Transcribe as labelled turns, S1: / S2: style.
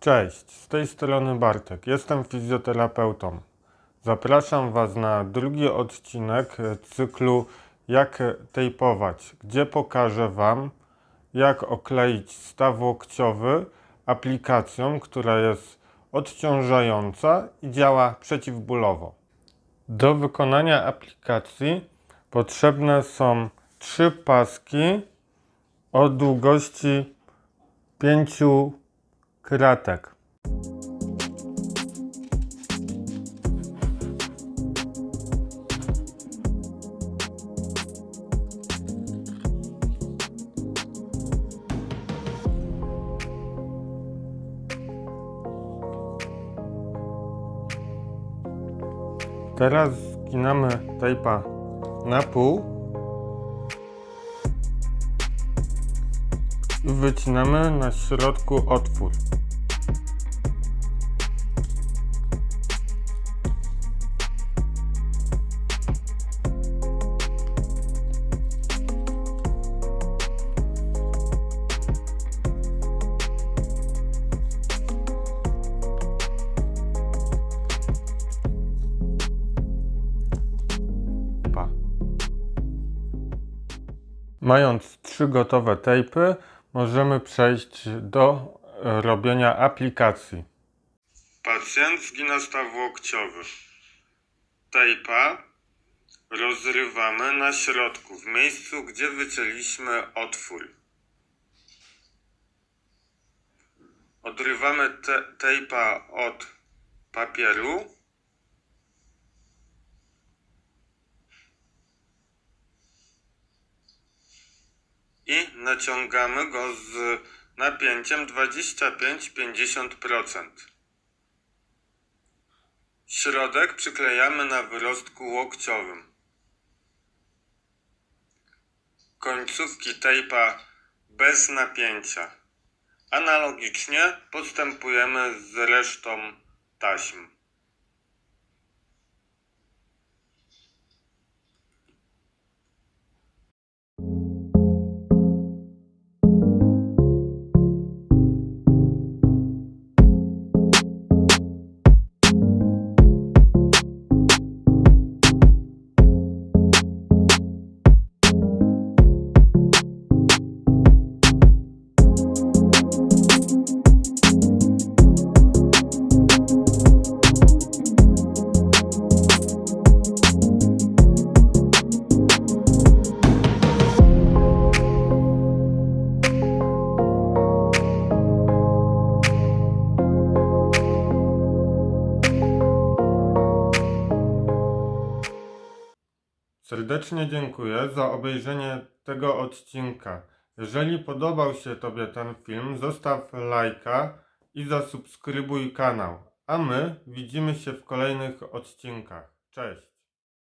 S1: Cześć, z tej strony Bartek. Jestem fizjoterapeutą. Zapraszam Was na drugi odcinek cyklu Jak tejpować, gdzie pokażę Wam, jak okleić staw łokciowy aplikacją, która jest odciążająca i działa przeciwbólowo. Do wykonania aplikacji potrzebne są trzy paski o długości 5 kratek. Teraz zginamy tejpa na pół wycinamy na środku otwór. Mając trzy gotowe tejpy, możemy przejść do e, robienia aplikacji. Pacjent zgina staw łokciowy. Tejpa rozrywamy na środku, w miejscu, gdzie wycięliśmy otwór. Odrywamy te, tejpa od papieru. I naciągamy go z napięciem 25-50%. Środek przyklejamy na wyrostku łokciowym. Końcówki tejpa bez napięcia. Analogicznie postępujemy z resztą taśm. Serdecznie dziękuję za obejrzenie tego odcinka. Jeżeli podobał się Tobie ten film, zostaw lajka i zasubskrybuj kanał. A my widzimy się w kolejnych odcinkach. Cześć!